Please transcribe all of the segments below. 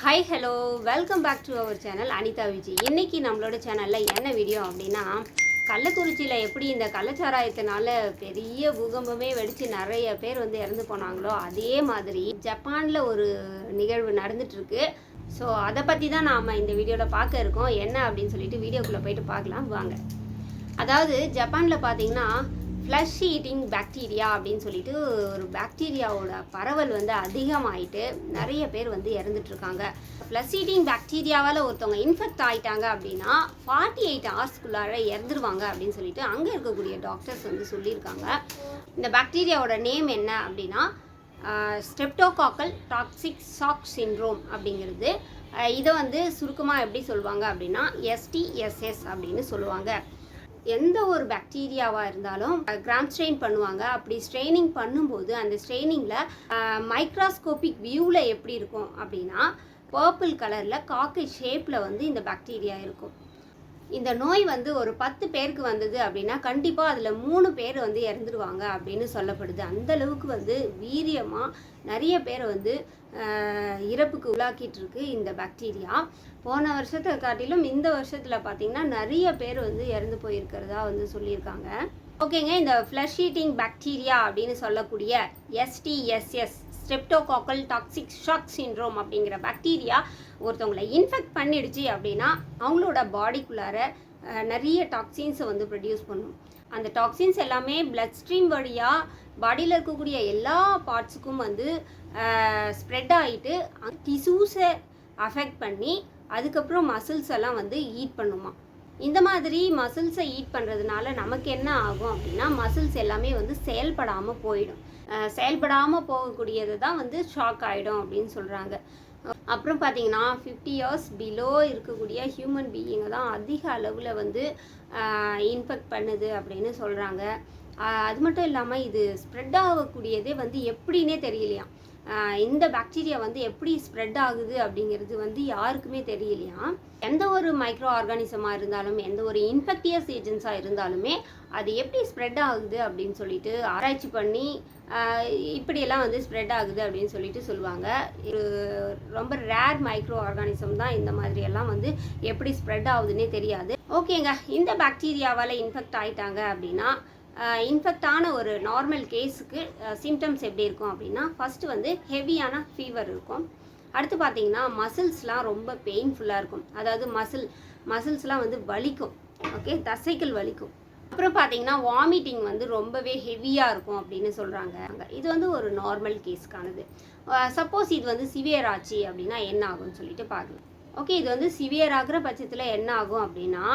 Hi hello welcome back to our channel Anitha Vijay இன்றைக்கி நம்மளோட சேனலில் என்ன வீடியோ அப்படின்னா கள்ளக்குறிச்சியில் எப்படி இந்த கள்ளச்சாராயத்தினால பெரிய பூகம்பமே வெடித்து நிறைய பேர் வந்து இறந்து போனாங்களோ அதே மாதிரி ஜப்பானில் ஒரு நிகழ்வு நடந்துகிட்ருக்கு ஸோ அதை பற்றி தான் நாம் இந்த வீடியோவில் பார்க்க இருக்கோம். என்ன அப்படின்னு சொல்லிட்டு வீடியோக்குள்ளே போயிட்டு பார்க்கலாம். வாங்க. அதாவது ஜப்பானில் பார்த்தீங்கன்னா ஃப்ளஷ் ஈட்டிங் பாக்டீரியா அப்படின்னு சொல்லிட்டு ஒரு பாக்டீரியாவோட பரவல் வந்து அதிகமாயிட்டு நிறைய பேர் வந்து இறந்துட்டுருக்காங்க. ஃப்ளஷ் ஈட்டிங் பாக்டீரியாவால் ஒருத்தவங்க இன்ஃபெக்ட் ஆயிட்டாங்க அப்படின்னா ஃபார்ட்டி எயிட் ஹவர்ஸ்க்குள்ளார இறந்துருவாங்க அப்படின்னு சொல்லிட்டு அங்கே இருக்கக்கூடிய டாக்டர்ஸ் வந்து சொல்லியிருக்காங்க. இந்த பாக்டீரியாவோட நேம் என்ன அப்படின்னா ஸ்ட்ரெப்டோகாக்கல் டாக்ஸிக் ஷாக் சின்ரோம் அப்படிங்கிறது. இதை வந்து சுருக்கமாக எப்படி சொல்லுவாங்க அப்படின்னா எஸ்டிஎஸ்எஸ் அப்படின்னு சொல்லுவாங்க. எந்த ஒரு பாக்டீரியாவாக இருந்தாலும் கிராம் ஸ்ட்ரெயின் பண்ணுவாங்க. அப்படி ஸ்ட்ரெயினிங் பண்ணும்போது அந்த ஸ்ட்ரெயினிங்கில் மைக்ராஸ்கோபிக் வியூவில் எப்படி இருக்கும் அப்படின்னா பர்பிள் கலரில் காக்கை ஷேப்பில் வந்து இந்த பாக்டீரியா இருக்கும். இந்த நோய் வந்து ஒரு பத்து பேருக்கு வந்தது அப்படின்னா கண்டிப்பாக அதில் மூணு பேர் வந்து இறந்துருவாங்க அப்படின்னு சொல்லப்படுது. அந்த அளவுக்கு வந்து வீரியமாக நிறைய பேர் வந்து இறப்புக்கு உள்ளாக்கிட்டு இருக்கு இந்த பாக்டீரியா போன வருஷத்தை காட்டிலும் இந்த வருஷத்தில் பார்த்தீங்கன்னா நிறைய பேர் வந்து இறந்து போயிருக்கிறதா வந்து சொல்லியிருக்காங்க. ஓகேங்க இந்த ஃப்ளஷ் ஈட்டிங் பாக்டீரியா அப்படின்னு சொல்லக்கூடிய STSS streptococcal toxic shock syndrome அப்படிங்கிற பாக்டீரியா ஒருத்தவங்களை இன்ஃபெக்ட் பண்ணிடுச்சு அப்படின்னா அவங்களோட பாடிக்குள்ளார நிறைய டாக்ஸின்ஸை வந்து ப்ரொடியூஸ் பண்ணும். அந்த டாக்ஸின்ஸ் எல்லாமே பிளட் ஸ்ட்ரீம் வழியாக பாடியில் இருக்கக்கூடிய எல்லா பார்ட்ஸுக்கும் வந்து ஸ்ப்ரெட் ஆகிட்டு டிசூஸை அஃபெக்ட் பண்ணி அதுக்கப்புறம் மசில்ஸ் எல்லாம் வந்து ஈட் பண்ணுமா. இந்த மாதிரி மசில்ஸை ஈட் பண்ணுறதுனால நமக்கு என்ன ஆகும் அப்படின்னா மசில்ஸ் எல்லாமே வந்து செயல்படாமல் போயிடும். செயல்படாமல் போகக்கூடியது தான் வந்து ஷாக் ஆகிடும் அப்படின்னு சொல்கிறாங்க அப்புறம் பார்த்தீங்கன்னா ஃபிஃப்டி இயர்ஸ் பிலோ இருக்கக்கூடிய ஹியூமன் பீயிங்கை தான் அதிக அளவில் வந்து இன்ஃபெக்ட் பண்ணுது அப்படின்னு சொல்கிறாங்க அது மட்டும் இல்லாமல் இது ஸ்ப்ரெட் ஆகக்கூடியதே வந்து எப்படின்னே தெரியலையாம். இந்த பாக்டீரியா வந்து எப்படி ஸ்ப்ரெட் ஆகுது அப்படிங்கிறது வந்து யாருக்குமே தெரியலையா? எந்த ஒரு மைக்ரோ ஆர்கானிசமாக இருந்தாலும் எந்த ஒரு இன்ஃபெக்டியஸ் ஏஜென்ட்ஸாக இருந்தாலுமே அது எப்படி ஸ்ப்ரெட் ஆகுது அப்படின்னு சொல்லிட்டு ஆராய்ச்சி பண்ணி இப்படியெல்லாம் வந்து ஸ்ப்ரெட் ஆகுது அப்படின்னு சொல்லிட்டு சொல்லுவாங்க. ரொம்ப ரேர் மைக்ரோ ஆர்கானிசம் தான் இந்த மாதிரி எல்லாம் வந்து எப்படி ஸ்ப்ரெட் ஆகுதுன்னே தெரியாது. ஓகேங்க இந்த பாக்டீரியாவால் இன்ஃபெக்ட் ஆயிட்டாங்க அப்படின்னா இன்ஃபெக்ட் ஆன ஒரு நார்மல் கேஸுக்கு சிம்டம்ஸ் எப்படி இருக்கும் அப்படின்னா ஃபஸ்ட்டு வந்து ஹெவியான ஃபீவர் இருக்கும். அடுத்து பார்த்தீங்கன்னா மசில்ஸ்லாம் ரொம்ப பெயின்ஃபுல்லாக இருக்கும். அதாவது மசில் மசில்ஸ்லாம் வந்து வலிக்கும். ஓகே தசைகள் வலிக்கும். அப்புறம் பார்த்தீங்கன்னா வாமிட்டிங் வந்து ரொம்பவே ஹெவியாக இருக்கும் அப்படின்னு சொல்கிறாங்க இது வந்து ஒரு நார்மல் கேஸ்க்கானது சப்போஸ் இது வந்து சிவியர் ஆச்சு அப்படின்னா என்ன ஆகும்னு சொல்லிட்டு பார்க்கலாம். ஓகே இது வந்து சிவியர் ஆகிற பட்சத்தில் என்ன ஆகும் அப்படின்னா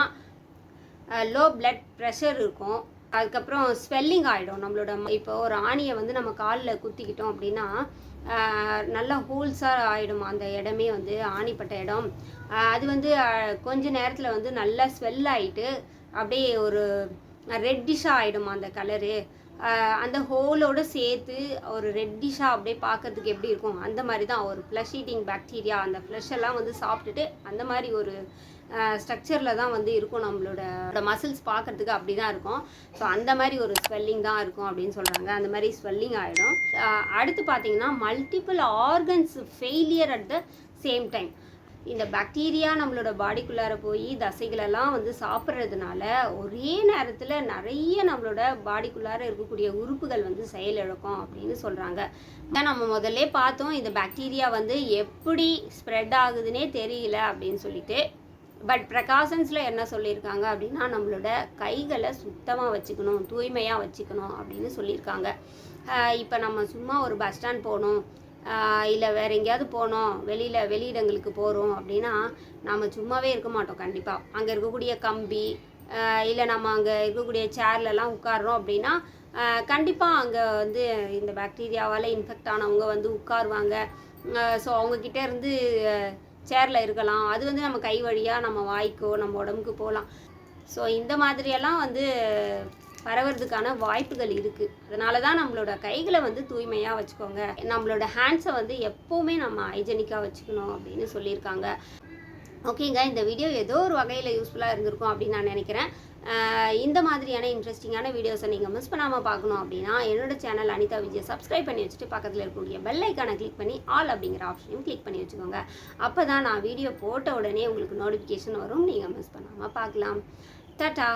லோ பிளட் ப்ரெஷர் இருக்கும். அதுக்கப்புறம் ஸ்வெல்லிங் ஆகிடும் நம்மளோட இப்போ ஒரு ஆணியை வந்து நம்ம காலில் குத்திக்கிட்டோம் அப்படின்னா நல்லா ஹோல்ஸாக ஆகிடும் அந்த இடமே வந்து ஆணிப்பட்ட இடம். அது வந்து கொஞ்ச நேரத்தில் வந்து நல்லா ஸ்வெல் ஆகிட்டு அப்படியே ஒரு ரெட்டிஷாக ஆகிடும் அந்த கலரு. அந்த ஹோலோடு சேர்த்து ஒரு ரெட்டிஷாக அப்படியே பார்க்கறதுக்கு எப்படி இருக்கும்? அந்த மாதிரி தான் ஒரு ஃப்ளஷ் ஈட்டிங் பாக்டீரியா அந்த ஃப்ளஷ் எல்லாம் வந்து சாப்பிட்டுட்டு அந்த மாதிரி ஒரு ஸ்ட்ரக்சரில் தான் வந்து இருக்கும் நம்மளோட மசில்ஸ் பார்க்கறதுக்கு அப்படி தான் இருக்கும். ஸோ அந்த மாதிரி ஒரு ஸ்வெல்லிங் தான் இருக்கும் அப்படின்னு சொல்கிறாங்க அந்த மாதிரி ஸ்வெல்லிங் ஆகிடும் அடுத்து பார்த்தீங்கன்னா multiple organs failure at the same time இந்த பாக்டீரியா நம்மளோட பாடிக்குள்ளார போய் தசைகளெல்லாம் வந்து சாப்பிட்றதுனால ஒரே நேரத்தில் நிறைய நம்மளோட பாடிக்குள்ளார இருக்கக்கூடிய உறுப்புகள் வந்து செயலிழக்கும் அப்படின்னு சொல்கிறாங்க நம்ம முதல்ல பார்த்தோம். இந்த பாக்டீரியா வந்து எப்படி ஸ்ப்ரெட் ஆகுதுன்னே தெரியல அப்படின்னு சொல்லிட்டு. பட் ப்ரெகாஷன்ஸில் என்ன சொல்லியிருக்காங்க அப்படின்னா நம்மளோட கைகளை சுத்தமாக வச்சுக்கணும் தூய்மையாக வச்சுக்கணும் அப்படின்னு சொல்லியிருக்காங்க. இப்போ நம்ம சும்மா ஒரு பஸ் ஸ்டாண்ட் போகணும் இல்லை வேற எங்கேயாவது போனோம். வெளியில் வெளியிடங்களுக்கு போகிறோம் அப்படின்னா நாம் சும்மாவே இருக்க மாட்டோம் கண்டிப்பாக அங்கே இருக்கக்கூடிய கம்பி இல்லை நம்ம அங்கே இருக்கக்கூடிய சேர்லலாம் உட்கார்றோம் அப்படின்னா கண்டிப்பாக அங்கே வந்து இந்த பாக்டீரியாவால் இன்ஃபெக்ட் ஆனவங்க வந்து உட்காருவாங்க. ஸோ அவங்கக்கிட்ட இருந்து சேரில் இருக்கலாம். அது வந்து நம்ம கை வழியாக நம்ம வாய்க்கோ நம்ம உடம்புக்கு போகலாம். ஸோ இந்த மாதிரியெல்லாம் வந்து பரவுறதுக்கான வாய்ப்புகள் இருக்குது அதனால தான் நம்மளோட கைகளை வந்து தூய்மையாக வச்சுக்கோங்க. நம்மளோட ஹேண்ட்ஸை வந்து எப்போவுமே நம்ம ஹைஜெனிக்காக வச்சுக்கணும் அப்படின்னு சொல்லியிருக்காங்க. ஓகேங்க இந்த வீடியோ ஏதோ ஒரு வகையில் யூஸ்ஃபுல்லாக இருந்திருக்கும் அப்படின்னு நான் நினைக்கிறேன். இந்த மாதிரியான இன்ட்ரெஸ்டிங்கான வீடியோஸை நீங்கள் மிஸ் பண்ணாமல் பார்க்கணும் அப்படின்னா என்னோட சேனல் அனிதா விஜய் சப்ஸ்கிரைப் பண்ணி வச்சுட்டு பக்கத்தில் இருக்கக்கூடிய பெல் ஐக்கானை கிளிக் பண்ணி ஆல் அப்படிங்கிற ஆப்ஷனையும் கிளிக் பண்ணி வச்சுக்கோங்க. அப்போ தான் நான் வீடியோ போட்ட உடனே உங்களுக்கு நோட்டிஃபிகேஷன் வரும். நீங்கள் மிஸ் பண்ணாமல் பார்க்கலாம். டாட்டா